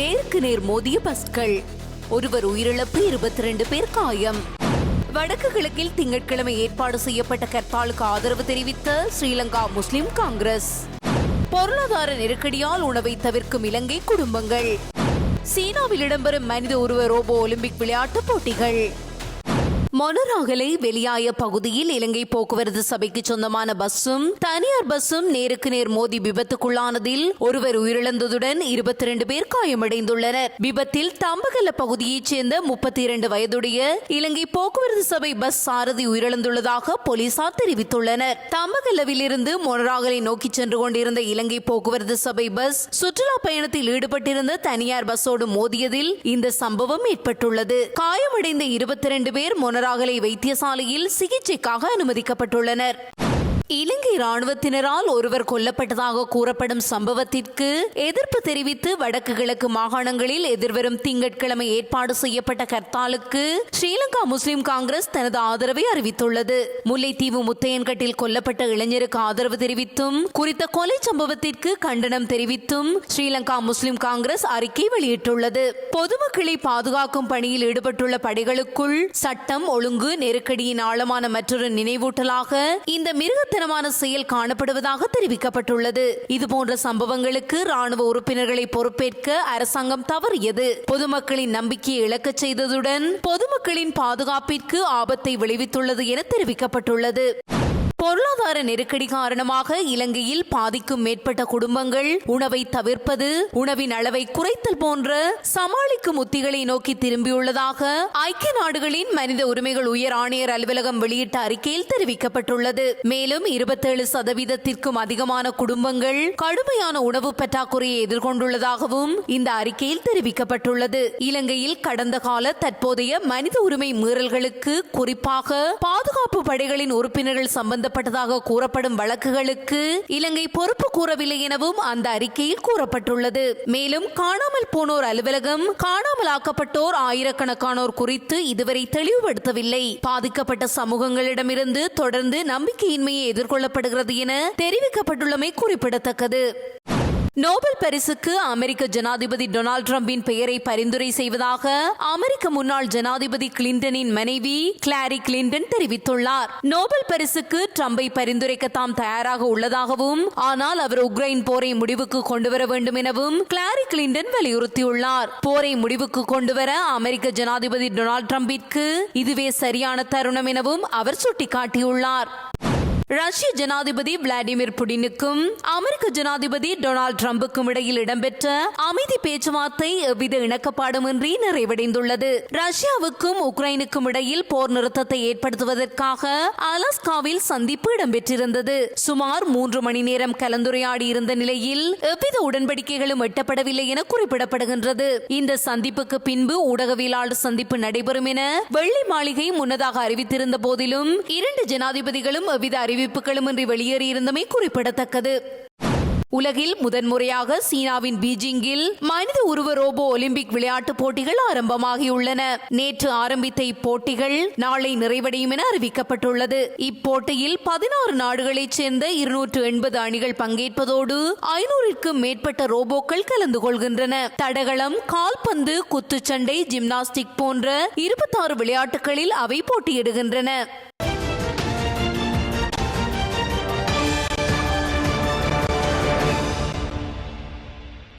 நேர் மோதிய பஸ்கள். ஒருவர் உயிரிழப்பு இருபத்தி ரெண்டு பேர் காயம். வடக்கு கிழக்கில் திங்கட்கிழமை ஏற்பாடு செய்யப்பட்ட கர்த்தாலுக்கு ஆதரவு தெரிவித்த ஸ்ரீலங்கா முஸ்லிம் காங்கிரஸ். பொருளாதார நெருக்கடியால் உணவை தவிர்க்கும் இலங்கை குடும்பங்கள். சீனாவில் இடம்பெறும் மனித உருவ ரோபோ ஒலிம்பிக் விளையாட்டுப் போட்டிகள். மொனராகலை வெளியாய பகுதியில் இலங்கை போக்குவரத்து சபைக்கு சொந்தமான பஸ்ஸும் தனியார் பஸ்ஸும் நேருக்கு நேர் மோதி விபத்துக்குள்ளானதில் ஒருவர் உயிரிழந்ததுடன் இருபத்தி ரெண்டு பேர் காயமடைந்துள்ளனர். விபத்தில் தம்பகல்ல பகுதியைச் சேர்ந்த முப்பத்தி இரண்டு வயதுடைய இலங்கை போக்குவரத்து சபை பஸ் சாரதி உயிரிழந்துள்ளதாக போலீசார் தெரிவித்துள்ளனர். தம்பகல்லவில் இருந்து மொனராகலை நோக்கி சென்று கொண்டிருந்த இலங்கை போக்குவரத்து சபை பஸ் சுற்றுலா பயணத்தில் ஈடுபட்டிருந்த தனியார் பஸ்ஸோடு மோதியதில் இந்த சம்பவம் ஏற்பட்டுள்ளது. காயமடைந்த இருபத்தி ரெண்டு பேர் மொனராகலை வைத்தியசாலையில் சிகிச்சைக்காக அனுமதிக்கப்பட்டுள்ளனர். இலங்கை ராணுவத்தினரால் ஒருவர் கொல்லப்பட்டதாக கூறப்படும் சம்பவத்திற்கு எதிர்ப்பு தெரிவித்து வடக்கு கிழக்கு மாகாணங்களில் எதிர்வரும் திங்கட்கிழமை ஏற்பாடு செய்யப்பட்ட கர்த்தாலுக்கு ஸ்ரீலங்கா முஸ்லிம் காங்கிரஸ் தனது ஆதரவை அறிவித்துள்ளது. முல்லைத்தீவு முத்தையன்கட்டில் கொல்லப்பட்ட இளைஞருக்கு ஆதரவு தெரிவித்தும் குறித்த கொலை சம்பவத்திற்கு கண்டனம் தெரிவித்தும் ஸ்ரீலங்கா முஸ்லிம் காங்கிரஸ் அறிக்கை வெளியிட்டுள்ளது. பொதுமக்களை பாதுகாக்கும் பணியில் ஈடுபட்டுள்ள படைகளுக்குள் சட்டம் ஒழுங்கு நெருக்கடியின் ஆழமான மற்றொரு நினைவூட்டலாக இந்த மிருகத்தை மிருகத்தனமான செயல் காணப்படுவதாக தெரிவிக்கப்பட்டுள்ளது. இதுபோன்ற சம்பவங்களுக்கு ராணுவ உறுப்பினர்களை பொறுப்பேற்க அரசாங்கம் தவறியது. பொதுமக்களின் நம்பிக்கையை இழக்கச் செய்ததுடன் பொதுமக்களின் பாதுகாப்பிற்கு ஆபத்தை விளைவித்துள்ளது என தெரிவிக்கப்பட்டுள்ளது. பொருளாதார நெருக்கடி காரணமாக இலங்கையில் பாதிக்கும் மேற்பட்ட குடும்பங்கள் உணவை தவிர்ப்பது உணவின் அளவை குறைத்தல் போன்ற சமாளிக்கும் உத்திகளை நோக்கி திரும்பியுள்ளதாக ஐக்கிய நாடுகளின் மனித உரிமைகள் உயர் ஆணையர் அலுவலகம் வெளியிட்ட அறிக்கையில் தெரிவிக்கப்பட்டுள்ளது. மேலும் இருபத்தேழு சதவீதத்திற்கும் அதிகமான குடும்பங்கள் கடுமையான உணவு பற்றாக்குறையை எதிர்கொண்டுள்ளதாகவும் இந்த அறிக்கையில் தெரிவிக்கப்பட்டுள்ளது. இலங்கையில் கடந்த கால தற்போதைய மனித உரிமை மீறல்களுக்கு குறிப்பாக பாதுகாப்பு படைகளின் உறுப்பினர்கள் சம்பந்த சம்பந்தப்பட்டதாக கூறப்படும் வழக்குகளுக்கு இலங்கை பொறுப்பு கூறவில்லை எனவும் அந்த அறிக்கையில் கூறப்பட்டுள்ளது. மேலும் காணாமல் போனோர் அலுவலகம் காணாமல் ஆக்கப்பட்டோர் ஆயிரக்கணக்கானோர் குறித்து இதுவரை தெளிவுபடுத்தவில்லை. பாதிக்கப்பட்ட சமூகங்களிடமிருந்து தொடர்ந்து நம்பிக்கையின்மையை எதிர்கொள்ளப்படுகிறது என தெரிவிக்கப்பட்டுள்ளமை குறிப்பிடத்தக்கது. நோபல் பரிசுக்கு அமெரிக்க ஜனாதிபதி டொனால்ட் ட்ரம்பின் பெயரை பரிந்துரை செய்வதாக அமெரிக்க முன்னாள் ஜனாதிபதி கிளின்டனின் மனைவி கிளாரி கிளின்டன் தெரிவித்துள்ளார். நோபல் பரிசுக்கு ட்ரம்பை பரிந்துரைக்க தாம் தயாராக உள்ளதாகவும் ஆனால் அவர் உக்ரைன் போரை முடிவுக்கு கொண்டுவர வேண்டும் எனவும் கிளாரி கிளின்டன் வலியுறுத்தியுள்ளார். போரை முடிவுக்கு கொண்டுவர அமெரிக்க ஜனாதிபதி டொனால்ட் ட்ரம்பிற்கு இதுவே சரியான தருணம் எனவும் அவர் சுட்டிக்காட்டியுள்ளார். ரஷ்ய ஜனாதிபதி விளாடிமிர் புடினுக்கும் அமெரிக்க ஜனாதிபதி டொனால்ட் ட்ரம்புக்கும் இடையில் இடம்பெற்ற அமைதி பேச்சுவார்த்தை எவ்வித இணக்கப்பாடுமின்றி நிறைவடைந்துள்ளது. ரஷ்யாவுக்கும் உக்ரைனுக்கும் இடையில் போர் நிறுத்தத்தை ஏற்படுத்துவதற்காக அலாஸ்காவில் சந்திப்பு இடம்பெற்றிருந்தது. சுமார் மூன்று மணி நேரம் கலந்துரையாடி இருந்த நிலையில் எவ்வித உடன்படிக்கைகளும் எட்டப்படவில்லை என குறிப்பிடப்படுகின்றது. இந்த சந்திப்புக்கு பின்பு ஊடகவியலாளர் சந்திப்பு நடைபெறும் என வெள்ளி மாளிகை முன்னதாக அறிவித்திருந்த போதிலும் இரண்டு ஜனாதிபதிகளும் எவ்வித அறிவிப்புகளுமின்றி வெளியேறியிருந்தமை குறிப்பிடத்தக்கது. உலகில் முதன்முறையாக சீனாவின் பீஜிங்கில் மனித உருவ ரோபோ ஒலிம்பிக் விளையாட்டுப் போட்டிகள் ஆரம்பமாகியுள்ளன. நேற்று ஆரம்பித்த இப்போட்டிகள் நாளை நிறைவடையும் என அறிவிக்கப்பட்டுள்ளது. இப்போட்டியில் பதினாறு நாடுகளைச் சேர்ந்த இருநூற்று எண்பது அணிகள் பங்கேற்பதோடு ஐநூறுக்கும் மேற்பட்ட ரோபோக்கள் கலந்து கொள்கின்றன. தடகளம் கால்பந்து குத்துச்சண்டை ஜிம்னாஸ்டிக் போன்ற இருபத்தாறு விளையாட்டுகளில் அவை போட்டியிடுகின்றன.